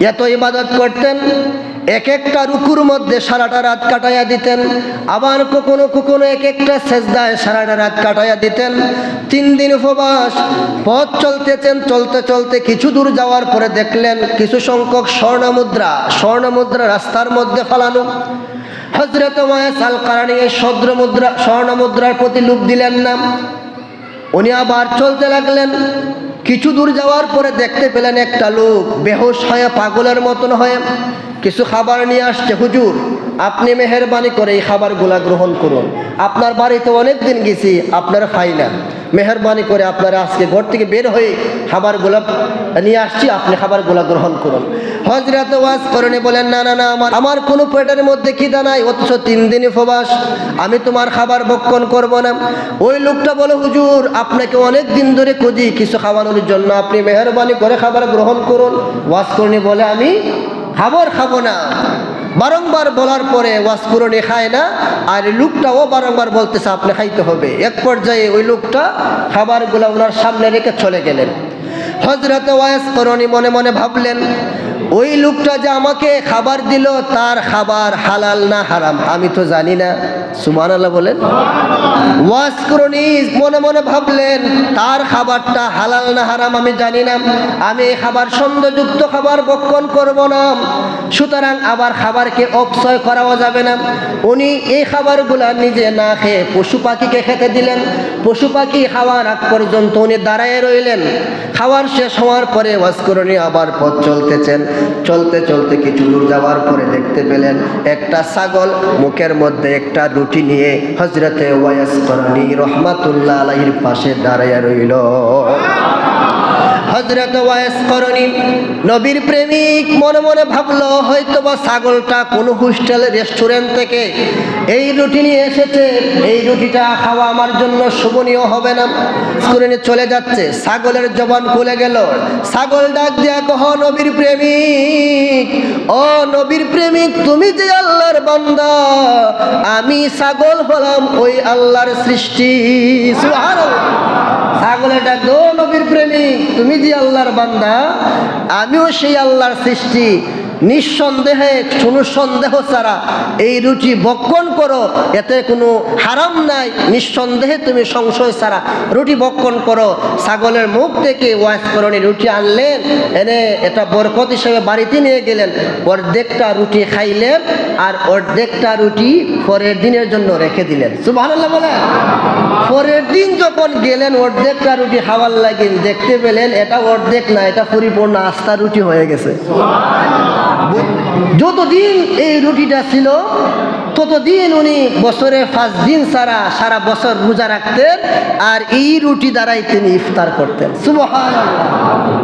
এত ইবাদত করতেন এক একটা রুকুর মধ্যে সারাটা রাত কাটাইয়া দিতেন, আবার কখনো কখনো এক একটা সেজদায় সারাটা রাত কাটাইয়া দিতেন। তিন দিন উপবাস, পথ চলতেছেন, চলতে চলতে কিছু দূর যাওয়ার পরে দেখলেন কিছু সংখ্যক স্বর্ণ মুদ্রা স্বর্ণ মুদ্রা রাস্তার মধ্যে ফালানো। হজরত ওয়াইস আল কারানি এই স্বর্ণ মুদ্রা স্বর্ণ মুদ্রার প্রতি লোভ দিলেন না। উনি আবার চলতে লাগলেন। কিছু দূর যাওয়ার পরে দেখতে পেলেন একটা লোক বেহোশ হয়ে পাগলের মতন হয়ে কিছু খাবার নিয়ে আসছে, হুজুর, আপনি মেহরবানি করে এই খাবারগুলা গ্রহণ করুন। আপনার বাড়িতে অনেক দিন গেছি, আপনার খাই না মেহরবানি করে আপনারা আজকে ঘর থেকে বের হয়ে খাবারগুলো নিয়ে আসছি, আপনি খাবারগুলো গ্রহণ করুন। হজরত ওয়াজ করণে বলেন, না না না, আমার আমার কোনো পেটের মধ্যে খিদা নাই, অথচ তিন দিন উপবাস। আমি তোমার খাবার ভক্ষণ করব না। ওই লোকটা বলে, হুজুর, আপনাকে অনেক দিন ধরে খুঁজি, কিছু খাওয়ানোর জন্য। আপনি মেহরবানি করে খাবার গ্রহণ করুন। ওয়াজ করণে বলে, আমি খাবার খাব না। বারংবার বলার পরে ওয়াজ পুরনে খায় না, আর লোকটাও বারংবার বলতেছে, আপনি খাইতে হবে। এক পর্যায়ে ওই লোকটা খাবারগুলো ওনার সামনে রেখে চলে গেলেন। হজরত ওয়াজ করণী মনে মনে ভাবলেন, ওই লোকটা যে আমাকে খাবার দিল, তার খাবার হালাল না হারাম, আমি তো জানি না। সুমান মনে মনে ভাবলেন, তার খাবারটা আমি এই খাবার সুতরাং আবার খাবারকে অপচয় করাও যাবে না। উনি এই নিজে না খেয়ে পশু পাখিকে খেতে দিলেন, পশু পাখি খাওয়ার আগ পর্যন্ত উনি দাঁড়ায় রইলেন। খাওয়ার শেষ হওয়ার পরে ওয়াসকরণী আবার পথ চলতেছেন, চলতে চলতে কিছু দূর যাওয়ার পরে দেখতে পেলেন একটা ছাগল, মুখের মধ্যে একটা রুটি নিয়ে হজরতে ওয়াস করানি রহমাতুল্লাহ আলাইহির পাশে দাঁড়াইয়া রইল। হজরত ওয়াইস করণী নবীর প্রেমিক মনে মনে ভাবলো হয়তো বা ছাগলটা কোনো হোস্টেল, রেস্টুরেন্ট থেকে এই রুটি নিয়ে এসেছে। রুটিটা খাওয়া আমার জন্য শোভনীয় হবে না। করে চলে যাচ্ছে, ছাগলের জবান খুলে গেল। ছাগল ডাক দিয়া কহ, নবীর প্রেমিক, ও নবীর প্রেমিক, তুমি যে আল্লাহর বান্দা, আমি ছাগল হলাম ওই আল্লাহর সৃষ্টি। ছাগলের ডাক দো নবীর প্রেমিক, তুমি যে আল্লাহর বান্দা, আমিও সেই আল্লাহর সৃষ্টি। নিঃসন্দেহে কোনো সন্দেহ ছাড়া এই রুটি বক্ষণ করো, এতে কোনো হারাম নাই। নিঃসন্দেহে তুমি সংশয় ছাড়া রুটি বক্ষণ করো। ছাগলের মুখ থেকে ওয়াশ করণী রুটি আনলেন, এনে এটা বরকত হিসেবে বাড়িতে নিয়ে গেলেন। অর্ধেকটা রুটি খাইলেন আর অর্ধেকটা রুটি পরের দিনের জন্য রেখে দিলেন। সুবহানাল্লাহ বলেন। পরের দিন যখন গেলেন, অর্ধেকটা রুটি খাওয়ার লাগেন দেখতে পেলেন, এটা অর্ধেক না, এটা পরিপূর্ণ আস্থা রুটি হয়ে গেছে। যতদিন এই রুটিটা ছিল, ততদিন উনি বছরে পাঁচ দিন সারা সারা বছর রোজা রাখতেন আর এই রুটি দ্বারাই তিনি ইফতার করতেন। সুবহানাল্লাহ।